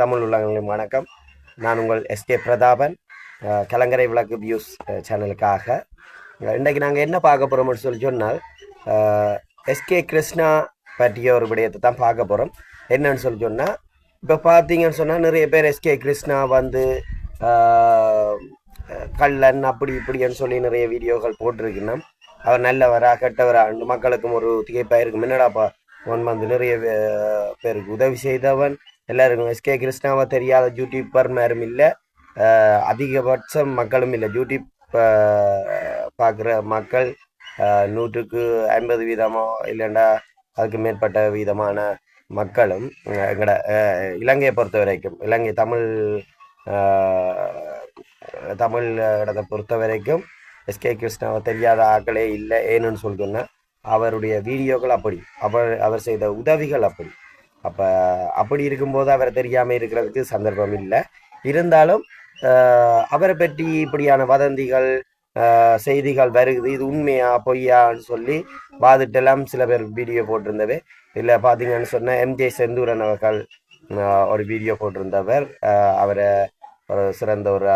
தமிழ் உள்ளங்களின் வணக்கம். நான் உங்கள் எஸ்கே பிரதாபன். கலங்கரை விளக்கு வியூஸ் சேனலுக்காக இன்றைக்கு நாங்கள் என்ன பார்க்க போகிறோம்னு சொல்லி சொன்னால் எஸ்கே கிருஷ்ணா பற்றிய ஒரு விடயத்தை தான் பார்க்க போகிறோம் என்னன்னு சொல்லி சொன்னால் இப்போ பார்த்தீங்கன்னு சொன்னால் நிறைய பேர் எஸ்கே கிருஷ்ணா வந்து கள்ளன் அப்படி இப்படின்னு சொல்லி நிறைய வீடியோக்கள் போட்டிருக்குன்னா அவர் நல்லவரா கெட்டவரா மக்களுக்கும் ஒரு திகைப்பாக இருக்கும். என்னடாப்பா அவன் வந்து நிறைய பேருக்கு உதவி செய்தவன். எல்லாருக்கும் எஸ்கே கிருஷ்ணாவை தெரியாத யூடியூபர் மேரும் இல்லை அதிகபட்சம் மக்களும் இல்லை. யூடியூப் பார்க்குற மக்கள் நூற்றுக்கு ஐம்பது வீதமோ இல்லைண்டா அதுக்கு மேற்பட்ட வீதமான மக்களும் எங்கட இலங்கையை பொறுத்த வரைக்கும் இலங்கை தமிழ் தமிழ் இடத்தை பொறுத்த வரைக்கும் எஸ்கே கிருஷ்ணாவை தெரியாத ஆக்களே இல்லை ஏன்னு சொல்லிட்டோன்னா அவருடைய வீடியோக்கள் அப்படி அவர் அவர் செய்த உதவிகள் அப்படி. அப்போ அப்படி இருக்கும்போது அவரை தெரியாமல் இருக்கிறதுக்கு சந்தர்ப்பம் இல்லை. இருந்தாலும் அவரை பற்றி இப்படியான வதந்திகள் செய்திகள் வருகுது. இது உண்மையா பொய்யான்னு சொல்லி வாதிட்டெல்லாம் சில பேர் வீடியோ போட்டிருந்தவர் இல்லை பார்த்தீங்கன்னு சொன்னால் எம்ஜே செந்தூரன் அவர்கள் ஒரு வீடியோ போட்டிருந்தவர். அவரை ஒரு சிறந்த ஒரு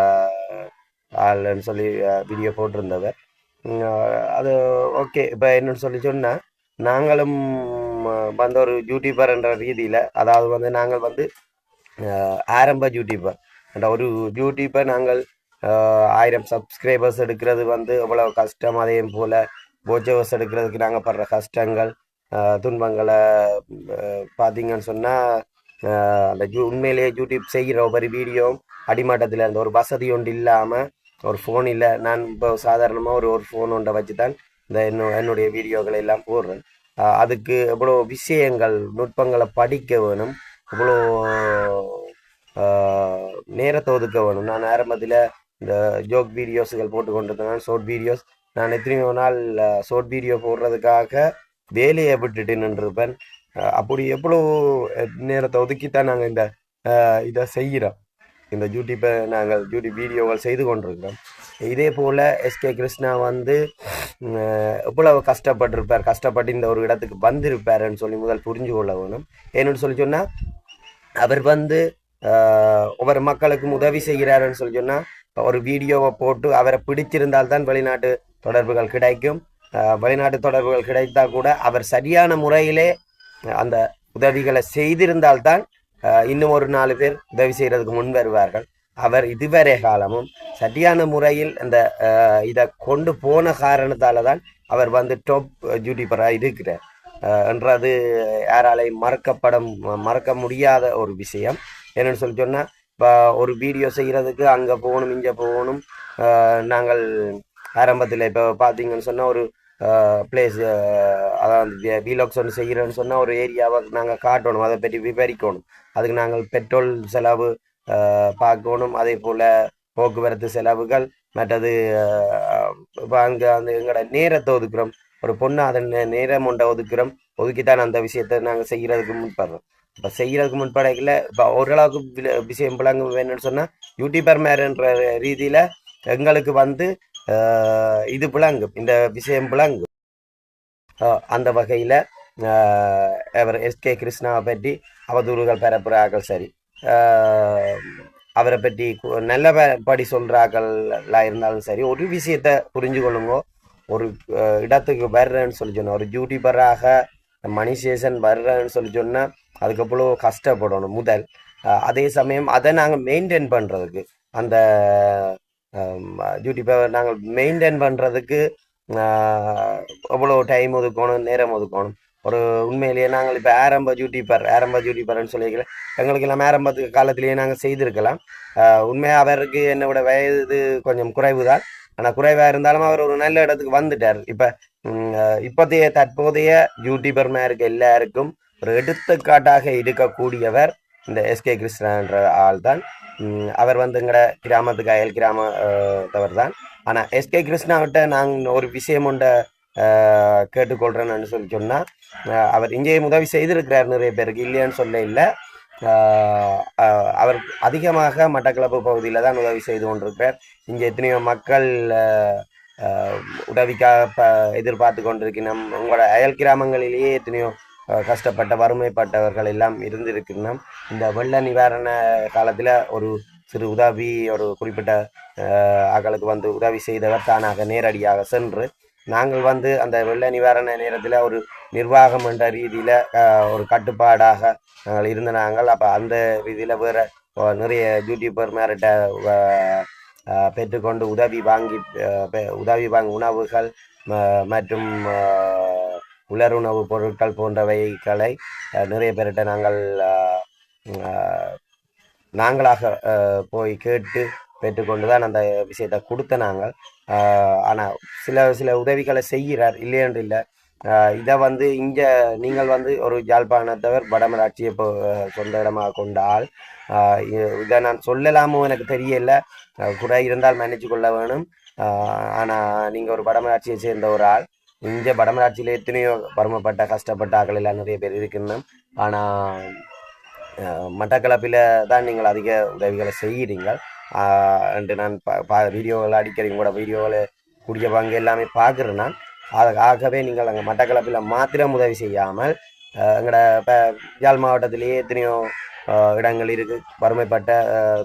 ஆள்னு சொல்லி வீடியோ போட்டிருந்தவர். அது ஓகே இப்போ என்னன்னு சொல்லி சொன்னால் நாங்களும் வந்த ஒரு யூடியூபர் என்ற ரீதியில் அதாவது வந்து நாங்கள் வந்து ஆரம்ப யூடியூபர் என்ற ஒரு யூடியூப்பை நாங்கள் ஆயிரம் சப்ஸ்கிரைபர்ஸ் எடுக்கிறது வந்து எவ்வளோ கஷ்டம் அதே போல் போச்சவர்ஸ் எடுக்கிறதுக்கு நாங்கள் படுற கஷ்டங்கள் துன்பங்களை பார்த்தீங்கன்னு சொன்னால் அந்த ஜூ உண்மையிலேயே யூடியூப் செய்கிற ஒவ்வொரு வீடியோ அடிமட்டத்தில் இருந்த ஒரு வசதி ஒன்று இல்லாமல் ஒரு ஃபோன் இல்லை. நான் இப்போ சாதாரணமாக ஒரு ஒரு ஃபோன் ஒன்றை வச்சு தான் இந்த என்னோ என்னுடைய வீடியோக்களை எல்லாம் போடுறேன். அதுக்கு எவ்வளோ விஷயங்கள் நுட்பங்களை படிக்க வேணும் எவ்வளோ நேரத்தை ஒதுக்க வேணும். நான் ஆரம்பத்தில் இந்த ஜோக் வீடியோஸுகள் போட்டு கொண்டிருந்தேன். ஷார்ட் வீடியோஸ் நான் எத்தனையோ நாள் ஷார்ட் வீடியோ போடுறதுக்காக வேலையை விட்டுட்டு நின்றுருப்பேன். அப்படி எவ்வளோ நேரத்தை ஒதுக்கித்தான் நாங்கள் இந்த இதை செய்கிறோம். இந்த யூடியூப்பை நாங்கள் யூடியூப் வீடியோகள் செய்து கொண்டிருக்கிறோம். இதே போல் எஸ்கே கிருஷ்ணா வந்து எவ்வளவு கஷ்டப்பட்டிருப்பார் கஷ்டப்பட்டு இந்த ஒரு இடத்துக்கு வந்திருப்பாருன்னு சொல்லி முதல் புரிஞ்சு கொள்ள வேணும். ஏன்னு சொல்லி சொன்னால் அவர் வந்து ஒவ்வொரு மக்களுக்கும் உதவி செய்கிறாருன்னு சொல்லி சொன்னால் ஒரு வீடியோவை போட்டு அவரை பிடிச்சிருந்தால் தான் வெளிநாட்டு தொடர்புகள் கிடைக்கும். வெளிநாட்டு தொடர்புகள் கிடைத்தா கூட அவர் சரியான முறையிலே அந்த உதவிகளை செய்திருந்தால்தான் தான் இன்னும் ஒரு நாலு பேர் உதவி செய்கிறதுக்கு முன் வருவார்கள். அவர் இதுவரை காலமும் சரியான முறையில் அந்த இதை கொண்டு போன காரணத்தால தான் அவர் வந்து டாப் ஜூடிபராக இருக்கிறார். என்றது யாராலையும் மறக்கப்பட மறக்க முடியாத ஒரு விஷயம். என்னென்னு சொல்லி சொன்னால் இப்போ ஒரு வீடியோ செய்கிறதுக்கு அங்கே போகணும் இங்கே போகணும் நாங்கள் ஆரம்பத்தில் இப்போ பார்த்தீங்கன்னு சொன்னால் ஒரு பிளேஸ் அதாவது வீலாக்ஸ் ஒன்று செய்கிறோன்னு சொன்னால் ஒரு ஏரியாவை நாங்கள் காட்டணும் அதை பற்றி விவரிக்கணும். அதுக்கு நாங்கள் பெட்ரோல் செலவு பார்க்கணும். அதே போல் போக்குவரத்து செலவுகள் மற்றது இப்போ அங்கே அந்த எங்களோட நேரத்தை ஒதுக்குறோம். ஒரு பொண்ணு அதன் நேரம் ஒன்றை ஒதுக்குறோம். ஒதுக்கித்தான் அந்த விஷயத்தை நாங்கள் செய்கிறதுக்கு முன்படுறோம் இப்போ செய்கிறதுக்கு முன்படையில் இப்போ ஓரளவுக்கு விஷயம் பிள்ளைங்க வேணும்னு சொன்னால் யூடியூபர் மேரன்ற ரீதியில் எங்களுக்கு வந்து இது விளங்கும். இந்த விஷயம் விளங்கும். அந்த வகையில் அவர் எஸ்கே கிருஷ்ணாவை பற்றி அவதூறுகள் பரப்புகிறார்கள் சரி. அவரை பற்றி கு- நல்ல படி சொல்கிறாக்கள்லாம் இருந்தாலும் சரி ஒரு விஷயத்த புரிஞ்சு கொள்ளுங்கோ. ஒரு இடத்துக்கு வர்றேன்னு சொல்லி சொன்னா ஒரு ஜூட்டிபராக மணி சேஷன் வர்றேன்னு சொல்லி சொன்னால் அதுக்கு கஷ்டப்படணும் முதல். அதே சமயம் அதை நாங்கள் மெயின்டைன் பண்ணுறதுக்கு அந்த யூடியூப்பை நாங்கள் மெயின்டைன் பண்ணுறதுக்கு எவ்வளோ டைம் ஒதுக்கணும் நேரம் ஒதுக்கணும். ஒரு உண்மையிலேயே நாங்கள் இப்போ ஆரம்ப யூடியூபர் ஆரம்ப யூடியூபர்னு சொல்லிக்கலாம் எங்களுக்கு எல்லாம் ஆரம்ப காலத்திலேயே நாங்கள் செய்திருக்கலாம். உண்மையாக அவருக்கு என்னை விட வயது கொஞ்சம் குறைவு தான் ஆனால் குறைவாக இருந்தாலும் அவர் ஒரு நல்ல இடத்துக்கு வந்துட்டார். இப்போ இப்போதைய தற்போதைய யூடியூபர் மேருக்கு எல்லாருக்கும் ஒரு எடுத்துக்காட்டாக இருக்கக்கூடியவர் இந்த எஸ்கே கிருஷ்ணன்ற ஆள் தான் அவர் வந்து எங்களோட கிராமத்துக்கு அயல் கிராமத்தவர் தான் ஆனால் எஸ்கே கிருஷ்ணாவிட்ட நாங்கள் ஒரு விஷயம் உண்ட கேட்டுக்கொள்கிறேன்னு சொல்லி சொன்னால் அவர் இங்கேயும் உதவி செய்திருக்கிறார் நிறைய பேருக்கு. இல்லைன்னு சொல்ல இல்லை. அவர் அதிகமாக மட்டக்களப்பு பகுதியில் தான் உதவி செய்து கொண்டிருக்கிறார். இங்கே எத்தனையோ மக்கள் உதவிக்காக ப எதிர்பார்த்து கொண்டிருக்கணும் உங்களோட அயல் கிராமங்களிலேயே எத்தனையோ கஷ்டப்பட்ட வறுமைப்பட்டவர்கள் எல்லாம் இருந்திருக்கணும் இந்த வெள்ள நிவாரண காலத்தில் ஒரு சிறு உதவி ஒரு குறிப்பிட்ட அகளுக்கு வந்து உதவி செய்தவர் தானாக நேரடியாக சென்று நாங்கள் வந்து அந்த வெள்ள நிவாரண நேரத்தில் ஒரு நிர்வாகம் என்ற ரீதியில் ஒரு கட்டுப்பாடாக நாங்கள் இருந்த நாங்கள். அப்போ அந்த ரீதியில் வேறு நிறைய யூடியூபர் மேரிட்ட பெற்றுக்கொண்டு உதவி வாங்கி பெ- உதவி வாங்கி உணவுகள் ம- மற்றும் உலருணவு பொருட்கள் போன்றவைகளை நிறைய பேர்கிட்ட நாங்கள் நாங்களாக போய் கேட்டு பெற்றுக்கொண்டு தான் அந்த விஷயத்தை கொடுத்த நாங்கள் ஆனால் சில சில உதவிகளை செய்கிறார். இல்லையென்று இல்லை இதை வந்து இங்கே நீங்கள் வந்து ஒரு யாழ்ப்பாணத்தவர் வடமராட்சியை இப்போ சொந்த இடமாக கொண்டால் இதை நான் சொல்லலாமோ எனக்கு தெரியல. கூட குறை இருந்தால் மன்னிச்சு கொள்ள வேணும். ஆனால் நீங்கள் ஒரு வடமராட்சியை சேர்ந்த ஒரு ஆள். இங்கே வடமராட்சியில் எத்தனையோ பருமப்பட்ட கஷ்டப்பட்ட ஆக்கள் எல்லாம் நிறைய பேர் இருக்கணும் ஆனால் மட்டக்களப்பில் தான் நீங்கள் அதிக உதவிகளை செய்கிறீங்க என்று நான் பா பா வீடியோவில் அடிக்கடி கூட வீடியோவில் கூடிய பங்கு எல்லாமே பார்க்குறேன் நான். அதுக்காகவே நீங்கள் அங்கே மட்டக்களப்பில் மாத்திரம் உதவி செய்யாமல் எங்களோட இப்போ யாழ் மாவட்டத்திலேயே எத்தனையோ இடங்கள் இருக்குது வறுமைப்பட்ட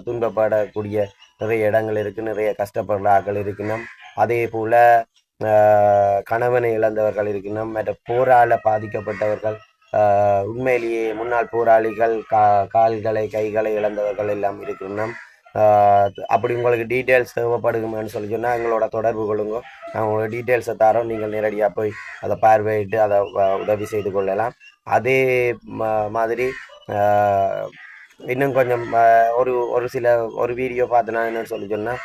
துன்பப்படக்கூடிய நிறைய இடங்கள் இருக்குது நிறைய கஷ்டப்படுற ஆக்கள் இருக்கணும் அதே போல் கணவனை இழந்தவர்கள் இருக்கணும் மற்ற போரால பாதிக்கப்பட்டவர்கள் உண்மையிலேயே முன்னாள் போராளிகள் கா கால்களை கைகளை இழந்தவர்கள் எல்லாம் இருக்கணும் அப்படி உங்களுக்கு டீட்டெயில்ஸ் தேவைப்படுங்கன்னு சொல்லி சொன்னால் எங்களோட தொடர்பு கொள்ளுங்க. நான் உங்களுக்கு டீட்டெயில்ஸை தரோம். நீங்கள் நேரடியாக போய் அதை பார்வையிட்டு அதை உதவி செய்து கொள்ளலாம். அதே மாதிரி இன்னும் கொஞ்சம் ஒரு ஒரு சில ஒரு வீடியோ பார்த்தனா என்னன்னு சொல்லி சொன்னால்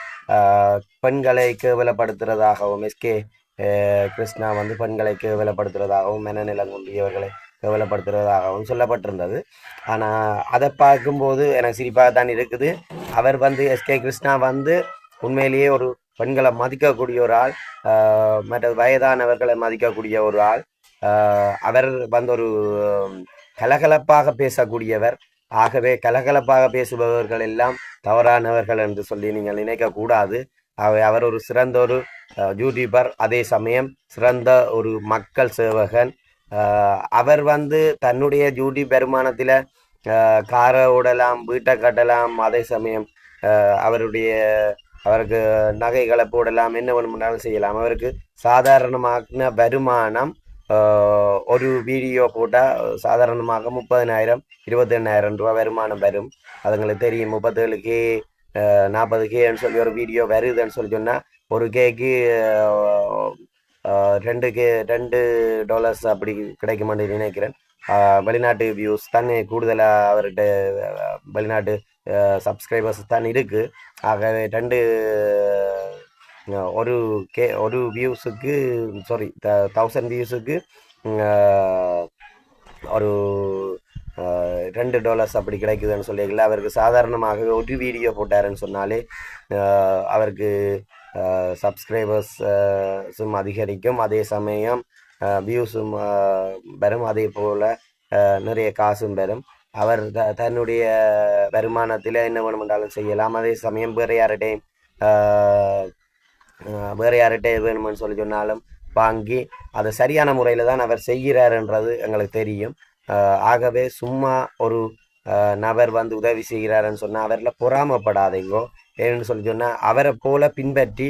பெண்களை கேவலப்படுத்துறதாகவும் எஸ்கே கிருஷ்ணா வந்து பெண்களை கேவலப்படுத்துறதாகவும் மனநிலம் கொண்டியவர்களை கேவலப்படுத்துறதாகவும் சொல்லப்பட்டிருந்தது. ஆனால் அதை பார்க்கும்போது எனக்கு சிரிப்பாக தான் இருக்குது. அவர் வந்து எஸ்கே கிருஷ்ணா வந்து உண்மையிலேயே ஒரு பெண்களை மதிக்கக்கூடிய ஒரு ஆள் மற்ற வயதானவர்களை மதிக்கக்கூடிய ஒரு ஆள். அவர் வந்து ஒரு கலகலப்பாக பேசக்கூடியவர். ஆகவே கலகலப்பாக பேசுபவர்கள் எல்லாம் தவறானவர்கள் என்று சொல்லி நீங்கள் நினைக்கக்கூடாது அவை அவர் ஒரு சிறந்த ஒரு யூடியூபர் அதே சமயம் சிறந்த ஒரு மக்கள் சேவகன். அவர் வந்து தன்னுடைய ஜூட்டி வருமானத்தில் காரை ஓடலாம் வீட்டை கட்டலாம் அதே சமயம் அவருடைய அவருக்கு நகைகளை போடலாம் என்ன வேணும்னாலும் செய்யலாம். அவருக்கு சாதாரணமான வருமானம் ஒரு வீடியோ போட்டால் சாதாரணமாக முப்பதினாயிரம் இருபத்தெண்ணாயிரம் ரூபா வருமானம் வரும். அதுங்களுக்கு தெரியும் முப்பத்தேழு கே நாற்பது கேன்னு சொல்லி ஒரு வீடியோ வருதுன்னு சொல்லி சொன்னால் ஒரு கேக்கு ரெண்டு கே ரெண்டு டாலர்ஸ் அப்படி கிடைக்குமான்னு நினைக்கிறேன். வெளிநாட்டு வியூஸ் தான் கூடுதலாக அவர்கிட்ட வெளிநாட்டு சப்ஸ்கிரைபர்ஸ் தான் இருக்குது ஆகவே ரெண்டு ஒரு கே ஒரு வியூஸுக்கு சாரி த தௌசண்ட் வியூஸுக்கு ஒரு ரெண்டு டாலர்ஸ் அப்படி கிடைக்குதுன்னு சொல்லியிருக்கல அவருக்கு சாதாரணமாக ஒரு வீடியோ போட்டாருன்னு சொன்னாலே அவருக்கு சப்ஸ்கிரைபர்ஸும் அதிகரிக்கும். அதே சமயம் வியூஸும் வரும் அதே போல் நிறைய காசும் வரும் அவர் த தன்னுடைய வருமானத்தில் என்ன வேணுமென்றாலும் செய்யலாம். அதே சமயம் வேறு யார்கிட்டையும் வேறு யார்கிட்டையும் வேணுமென்னு சொல்லி சொன்னாலும் வாங்கி அதை சரியான முறையில் தான் அவர் செய்கிறாருன்றது எங்களுக்கு தெரியும். ஆஹ் ஆகவே சும்மா ஒரு நபர் வந்து உதவி செய்கிறாருன்னு சொன்னால் அவரில் பொறாமப்படாதீங்கோ. ஏன்னு சொல்லி சொன்னால் அவரை போல பின்பற்றி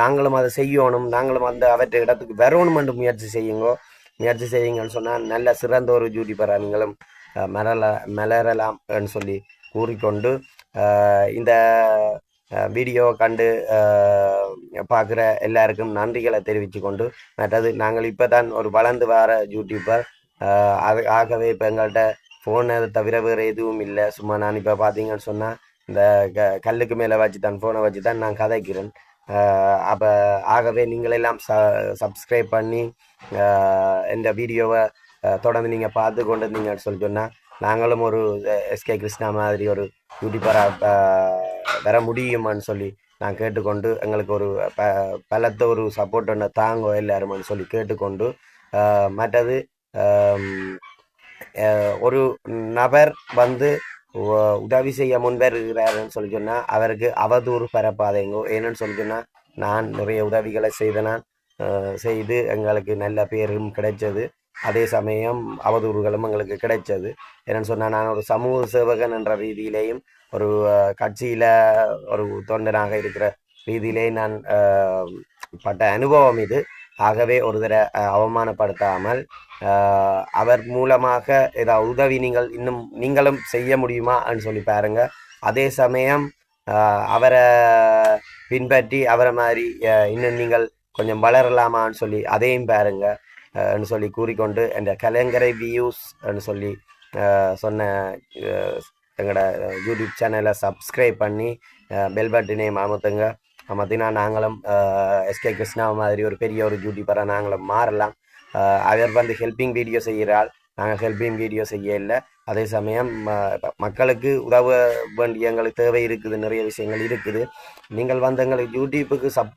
நாங்களும் அதை செய்யணும் நாங்களும் அந்த அவற்றை இடத்துக்கு வரணுமென்று முயற்சி செய்யுங்கோ. முயற்சி செய்யுங்கன்னு சொன்னால் நல்ல சிறந்த ஒரு ஜூடிபராக நீங்களும் மலர மலரலாம்னு சொல்லி கூறிக்கொண்டு இந்த வீடியோ கண்டு பார்க்குற எல்லாருக்கும் நன்றிகளை தெரிவித்து கொண்டு மற்றது நாங்கள் இப்போ தான் ஒரு வளர்ந்து வர யூடியூபர் அது ஆகவே இப்போ எங்கள்கிட்ட ஃபோனை தவிர வேறு எதுவும் இல்லை. சும்மா நான் இப்போ பார்த்தீங்கன்னு சொன்னால் இந்த க கல்லுக்கு மேலே வச்சு தான் ஃபோனை வச்சு தான் நான் கதைக்கிறேன். அப்போ ஆகவே நீங்களெல்லாம் ச சப்ஸ்கிரைப் பண்ணி இந்த வீடியோவை தொடர்ந்து நீங்கள் பார்த்து கொண்டு இருந்தீங்கன்னு சொல்லி சொன்னால் நாங்களும் ஒரு எஸ்கே கிருஷ்ணா மாதிரி ஒரு யூடியூபராக வர முடியுமான்னு சொல்லி நான் கேட்டுக்கொண்டு எங்களுக்கு ஒரு ப பலத்த ஒரு சப்போர்ட் ஒன்று தாங்கோ எல்லாருமான்னு சொல்லி கேட்டுக்கொண்டு மற்றது ஒரு நபர் வந்து உதவி செய்ய முன்வருகிறாருன்னு சொல்லி சொன்னால் அவருக்கு அவதூறு பரப்பாதேங்கோ. ஏன்னு சொல்லி சொன்னால் நான் நிறைய உதவிகளை செய்த நான் செய்து எங்களுக்கு நல்ல பேரும் கிடைச்சது. அதே சமயம் அவதூறுகளும் எங்களுக்கு கிடைச்சது. என்னன்னு சொன்னால் நான் ஒரு சமூக சேவகன் என்ற ரீதியிலேயும் ஒரு கட்சியில் ஒரு தொண்டனாக இருக்கிற ரீதியிலே நான் பட்ட அனுபவம் இது. ஆகவே ஒரு தர அவமானப்படுத்தாமல் அவர் மூலமாக ஏதாவது உதவி நீங்கள் இன்னும் நீங்களும் செய்ய முடியுமான்னு சொல்லி பாருங்க. அதே சமயம் அவரை பின்பற்றி அவரை மாதிரி இன்னும் நீங்கள் கொஞ்சம் வளரலாமான்னு சொல்லி அதையும் பாருங்க சொல்லி கூறிக்கொண்டு என்ற கலைஞரை வியூஸ் சொல்லி சொன்ன எங்களோட யூடியூப் சேனலை சப்ஸ்கிரைப் பண்ணி பெல் பட்டினையும் அமர்த்துங்க. பார்த்தீங்கன்னா நாங்களும் எஸ்கே கிருஷ்ணா மாதிரி ஒரு பெரிய ஒரு யூடியூபராக நாங்களும் மாறலாம். அவர் வந்து ஹெல்பிங் வீடியோ செய்கிறாள் நாங்கள் ஹெல்பிங் வீடியோ செய்ய இல்லை. அதே சமயம் மக்களுக்கு உதவ வேண்டிய எங்களுக்கு தேவை இருக்குது நிறைய விஷயங்கள் இருக்குது. நீங்கள் வந்து எங்களுக்கு யூடியூப்புக்கு சப்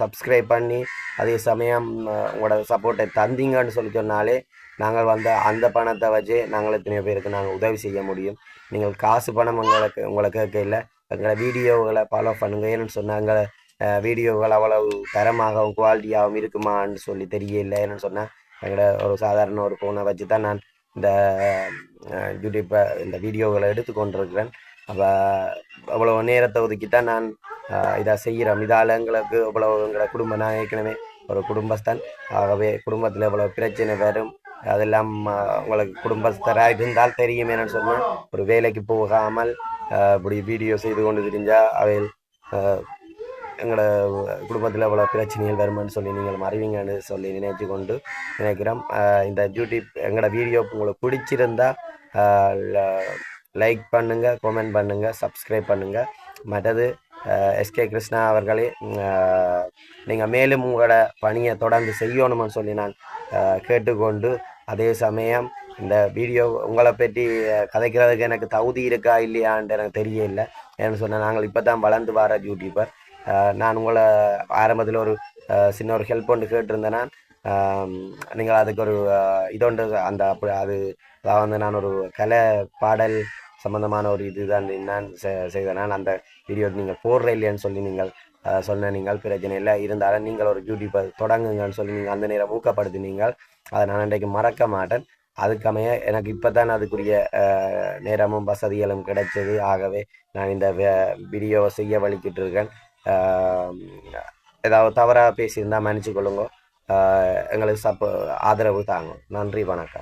சப்ஸ்கிரைப் பண்ணி அதே சமயம் உங்களோட சப்போர்ட்டை தந்தீங்கன்னு சொல்லி சொன்னாலே நாங்கள் வந்து அந்த பணத்தை வச்சு நாங்கள் எத்தனையோ பேருக்கு நாங்கள் உதவி செய்ய முடியும். நீங்கள் காசு பணம் உங்களுக்கு உங்களை இல்லை. எங்களை வீடியோகளை ஃபாலோ பண்ணுங்க ஏன்னு சொன்னாங்க வீடியோகள் அவ்வளவு தரமாகவும் குவாலிட்டியாகவும் இருக்குமான்னு சொல்லி தெரியல ஏன்னு சொன்னால் எங்களோட ஒரு சாதாரண ஒரு ஃபோனை வச்சு தான் நான் இந்த யூடியூப்பை இந்த வீடியோகளை எடுத்து கொண்டிருக்கிறேன். அப்போ அவ்வளோ நேரத்தை ஒதுக்கி தான் நான் இதை செய்கிறோம். இதால் எங்களுக்கு இவ்வளோ எங்களோட குடும்பம். நான் ஏற்கனவே ஒரு குடும்பஸ்தான். ஆகவே குடும்பத்தில் இவ்வளோ பிரச்சனை வரும். அதெல்லாம் உங்களுக்கு குடும்பஸ்தராக இருந்தால் தெரியும் என்னன்னு சொன்னால் ஒரு வேலைக்கு போகாமல் இப்படி வீடியோ செய்து கொண்டு தெரிஞ்சால் அவையில் எங்களோட குடும்பத்தில் இவ்வளோ பிரச்சனைகள் வருமான்னு சொல்லி நீங்கள் அறிவீங்கன்னு சொல்லி நினைச்சு கொண்டு நினைக்கிறோம். இந்த யூடியூப் எங்களோட வீடியோ உங்களுக்கு பிடிச்சிருந்தா லைக் பண்ணுங்கள் கமெண்ட் பண்ணுங்கள் சப்ஸ்கிரைப் பண்ணுங்கள் மற்றது எஸ்கே கிருஷ்ணா அவர்களே நீங்கள் மேலும் உங்களோட பணியை தொடர்ந்து செய்யணும்னு சொல்லி நான் கேட்டுக்கொண்டு அதே சமயம் இந்த வீடியோ உங்களை பற்றி கதைக்கிறதுக்கு எனக்கு தகுதி இருக்கா இல்லையான்ட்டு எனக்கு தெரியல. ஏன்னு சொன்னால் நாங்கள் இப்போ தான் வளர்ந்து வர யூடியூபர் நான் உங்களை ஆரம்பத்தில் ஒரு சின்ன ஒரு ஹெல்ப் ஒன்று கேட்டிருந்தேன் நான். நீங்கள் அதுக்கு ஒரு இதொன்று அந்த அப்படி அது அதாவது வந்து நான் ஒரு கலை பாடல் சம்மந்தமான ஒரு இதுதான் நான் செ- செய்தேன். நான் அந்த வீடியோ நீங்கள் போடுற இல்லையான்னு சொல்லி நீங்கள் சொன்ன நீங்கள் பிரச்சனை இல்லை. இருந்தாலும் நீங்கள் ஒரு யூடியூப்பை தொடங்குங்கன்னு சொல்லி நீங்கள் அந்த நேரம் ஊக்கப்படுத்தினீங்கள். அதை நான் இன்றைக்கு மறக்க மாட்டேன். அதுக்கமைய எனக்கு இப்போ தான் அதுக்குரிய நேரமும் வசதிகளும் கிடைச்சது. ஆகவே நான் இந்த வீடியோவை செய்ய வலிக்கிட்டு இருக்கேன் ஏதாவது தவறாக பேசியிருந்தால் மன்னிச்சு கொள்ளுங்க எங்களுக்கு சப்போ ஆதரவு தாங்க. நன்றி வணக்கம்.